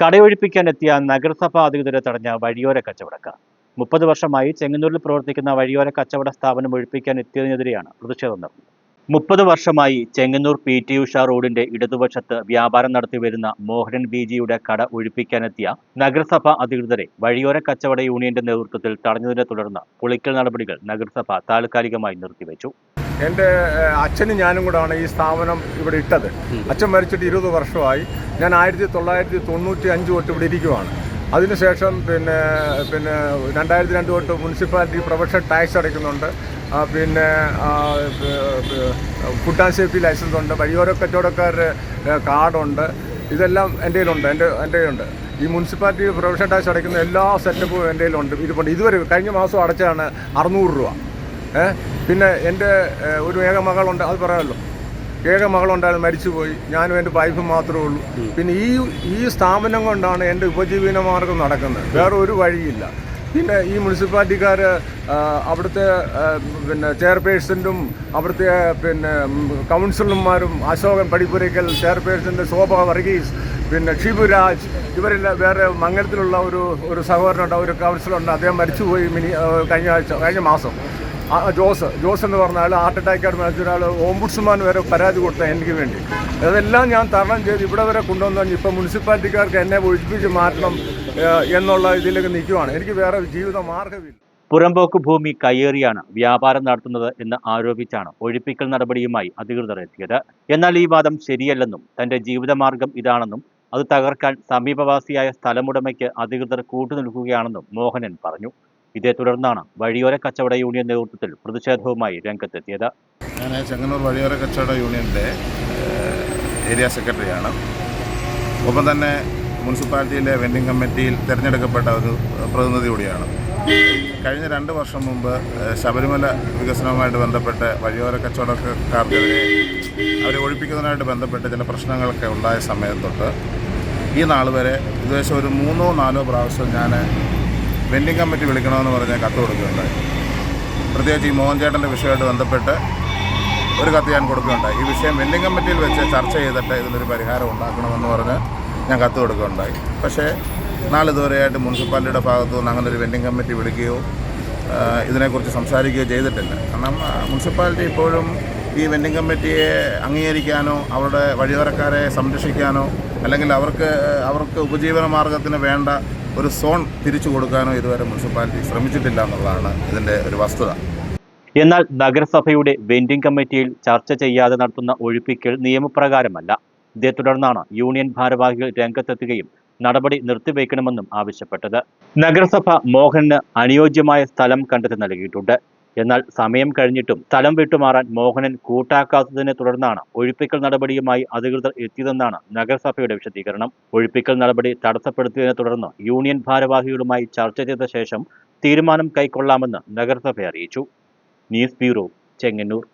കടയൊഴിപ്പിക്കാനെത്തിയ നഗരസഭാ അധികൃതരെ തടഞ്ഞ വഴിയോര കച്ചവടക്കാർ. മുപ്പത് വർഷമായി ചെങ്ങന്നൂരിൽ പ്രവർത്തിക്കുന്ന വഴിയോര കച്ചവട സ്ഥാപനം ഒഴിപ്പിക്കാൻ എത്തിയതിനെതിരെയാണ് പ്രതിഷേധം നടന്നത്. മുപ്പത് വർഷമായി ചെങ്ങന്നൂർ പി ടി ഉഷ റോഡിന്റെ ഇടതുവശത്ത് വ്യാപാരം നടത്തി വരുന്ന മോഹനൻ ബി ജിയുടെ കട ഒഴിപ്പിക്കാനെത്തിയ നഗരസഭാ അധികൃതരെ വഴിയോര കച്ചവട യൂണിയന്റെ നേതൃത്വത്തിൽ തടഞ്ഞതിനെ തുടർന്ന് പൊളിക്കൽ നടപടികൾ നഗരസഭ താൽക്കാലികമായി നിർത്തിവെച്ചു. എന്റെ അച്ഛനും ഞാനും കൂടാണ് ഈ സ്ഥാപനം ഇവിടെ ഇട്ടത്. അച്ഛൻ മരിച്ചിട്ട് ഇരുപത് വർഷമായി. ഞാൻ ആയിരത്തി തൊള്ളായിരത്തി തൊണ്ണൂറ്റി അഞ്ച് തൊട്ട് ഇവിടെ ഇരിക്കുവാണ്. അതിനുശേഷം പിന്നെ പിന്നെ രണ്ടായിരത്തി രണ്ട് തൊട്ട് മുനിസിപ്പാലിറ്റി പ്രൊഫഷണൽ ടാക്സ് അടയ്ക്കുന്നുണ്ട്. പിന്നെ ഫുഡ് ആൻഡ് സേഫ്റ്റി ലൈസൻസ് ഉണ്ട്. വഴിയോര കച്ചവടക്കാരുടെ കാർഡുണ്ട്. ഇതെല്ലാം എന്റെ കയ്യിലുണ്ട്. എന്റെ എന്റെ കയ്യിലുണ്ട്. ഈ മുനിസിപ്പാലിറ്റി പ്രൊഫഷണൽ ടാക്സ് അടയ്ക്കുന്ന എല്ലാ സെറ്റപ്പും എന്റെ കയ്യിലുണ്ട്. ഇതുപോലെ ഇതുവരെ കഴിഞ്ഞ മാസം അടച്ചാണ് അറുന്നൂറ് രൂപ? പിന്നെ എന്റെ ഒരു ഏക മകളുണ്ട് അത് പറയാമല്ലോ ഏക മകളുണ്ടായിരുന്നു മരിച്ചുപോയി. ഞാനും എന്റെ വൈഫും മാത്രമേ ഉള്ളൂ. പിന്നെ ഈ ഈ സ്ഥാപനം കൊണ്ടാണ് എന്റെ ഉപജീവന മാർഗം നടക്കുന്നത്. വേറെ ഒരു വഴിയില്ല. പിന്നെ ഈ മുനിസിപ്പാലിറ്റിക്കാർ അവിടുത്തെ പിന്നെ ചെയർപേഴ്സണും അവിടുത്തെ പിന്നെ കൗൺസിലർമാരും അശോകൻ പടിപ്പുരയ്ക്കൽ ചെയർപേഴ്സന്റെ ശോഭ വർഗീസ് പിന്നെ ഷിബുരാജ് ഇവരെല്ലാം വേറെ മംഗലത്തിലുള്ള ഒരു ഒരു സഹോദരനുണ്ട് ഒരു കൗൺസിലുണ്ട് അദ്ദേഹം മരിച്ചുപോയി മിനി കഴിഞ്ഞ ആഴ്ച കഴിഞ്ഞ മാസം. ജോസ്. ജോസ് എന്ന് പറഞ്ഞാൽ ഹാർട്ട് അറ്റാക്കായിട്ട് മരിച്ച ഒരാൾ ഓംബുഡ്സ്മാൻ വരെ പരാതി കൊടുത്ത എനിക്ക് വേണ്ടി. അതെല്ലാം ഞാൻ തരണം ചെയ്ത് ഇവിടെ വരെ കൊണ്ടുവന്നു ഇപ്പം മുനിസിപ്പാലിറ്റിക്കാർക്ക് എന്നെ ഒഴിപ്പിച്ച് മാറ്റണം എന്നുള്ള ഇതിലേക്ക് നിൽക്കുവാണ്. എനിക്ക് വേറെ ജീവിത മാർഗമില്ല പുറമ്പോക്ക് ഭൂമി കയ്യേറിയാണ് വ്യാപാരം നടത്തുന്നത് എന്ന് ആരോപിച്ചാണ് ഒഴിപ്പിക്കൽ നടപടിയുമായി അധികൃതർ എത്തിയത്. എന്നാൽ ഈ വാദം ശരിയല്ലെന്നും തന്റെ ജീവിതമാർഗം ഇതാണെന്നും അത് തകർക്കാൻ സമീപവാസിയായ സ്ഥലമുടമയ്ക്ക് അധികൃതർ കൂട്ടുനിൽക്കുകയാണെന്നും മോഹനൻ പറഞ്ഞു. ഇതേ തുടർന്നാണ് വഴിയോര കച്ചവട യൂണിയൻ നേതൃത്വത്തിൽ പ്രതിഷേധവുമായി രംഗത്തെത്തിയത്. ഞാൻ ചെങ്ങന്നൂർ വഴിയോര കച്ചവട യൂണിയന്റെ ഏരിയ സെക്രട്ടറിയാണ്. ഒപ്പം തന്നെ മുനിസിപ്പാലിറ്റിയിലെ വെൻഡിംഗ് കമ്മിറ്റിയിൽ തിരഞ്ഞെടുക്കപ്പെട്ട ഒരു പ്രതിനിധി കൂടിയാണ്. കഴിഞ്ഞ രണ്ട് വർഷം മുമ്പ് ശബരിമല വികസനവുമായിട്ട് ബന്ധപ്പെട്ട് വഴിയോര കച്ചവടക്കാർക്കെതിരെ അവരെ ഒഴിപ്പിക്കുന്നതിനായിട്ട് ബന്ധപ്പെട്ട് ചില പ്രശ്നങ്ങളൊക്കെ ഉണ്ടായ സമയം തൊട്ട് ഈ നാൾ വരെ ഏകദേശം ഒരു മൂന്നോ നാലോ പ്രാവശ്യം ഞാൻ വെൻഡിങ് കമ്മിറ്റി വിളിക്കണമെന്ന് പറഞ്ഞ് കത്ത് കൊടുക്കുകയുണ്ടായി. പ്രത്യേകിച്ച് ഈ മോഹൻ ചേട്ടന്റെ വിഷയമായിട്ട് ബന്ധപ്പെട്ട് ഒരു കത്ത് ഞാൻ കൊടുക്കുകയുണ്ടായി. ഈ വിഷയം വെൻഡിങ് കമ്മിറ്റിയിൽ വെച്ച് ചർച്ച ചെയ്തിട്ട് ഇതിനൊരു പരിഹാരം ഉണ്ടാക്കണമെന്ന് പറഞ്ഞ് ഞാൻ കത്ത് കൊടുക്കുകയുണ്ടായി. പക്ഷേ നാല് നാളിതുവരെയായിട്ട് മുനിസിപ്പാലിറ്റിയുടെ ഭാഗത്തു നിന്ന് അങ്ങനെ ഒരു വെൻഡിങ് കമ്മിറ്റി വിളിക്കുകയോ ഇതിനെക്കുറിച്ച് സംസാരിക്കുകയോ ചെയ്തിട്ടില്ല. കാരണം മുനിസിപ്പാലിറ്റി ഇപ്പോഴും ഈ വെൻഡിങ് കമ്മിറ്റിയെ അംഗീകരിക്കാനോ അവരുടെ വഴിയോരക്കാരെ സംരക്ഷിക്കാനോ അല്ലെങ്കിൽ അവർക്ക് അവർക്ക് ഉപജീവന മാർഗത്തിന് വേണ്ട ഒരു സോൺ തിരിച്ചു കൊടുക്കാനോ ഇതുവരെ മുനിസിപ്പാലിറ്റി ശ്രമിച്ചിട്ടില്ല എന്നുള്ളതാണ് ഇതിന്റെ ഒരു വസ്തുത. എന്നാൽ നഗരസഭയുടെ വെൻഡിംഗ് കമ്മിറ്റിയിൽ ചർച്ച ചെയ്യാതെ നടത്തുന്ന ഒഴിപ്പിക്കൽ നിയമപ്രകാരമല്ല. ഇതേ തുടർന്നാണ് യൂണിയൻ ഭാരവാഹികൾ രംഗത്തെത്തുകയും നടപടി നിർത്തിവെക്കണമെന്നും ആവശ്യപ്പെട്ടത്. നഗരസഭ മോഹനന് അനുയോജ്യമായ സ്ഥലം കണ്ടെത്തി നൽകിയിട്ടുണ്ട്. എന്നാൽ സമയം കഴിഞ്ഞിട്ടും സ്ഥലം വിട്ടുമാറാൻ മോഹനൻ കൂട്ടാക്കാത്തതിനെ തുടർന്നാണ് ഒഴിപ്പിക്കൽ നടപടിയുമായി അധികൃതർ എത്തിയതെന്നാണ് നഗരസഭയുടെ വിശദീകരണം. ഒഴിപ്പിക്കൽ നടപടി തടസ്സപ്പെടുത്തിയതിനെ തുടർന്ന് യൂണിയൻ ഭാരവാഹികളുമായി ചർച്ച ചെയ്ത ശേഷം തീരുമാനം കൈക്കൊള്ളാമെന്ന് നഗരസഭ അറിയിച്ചു. News bureau Chengannur.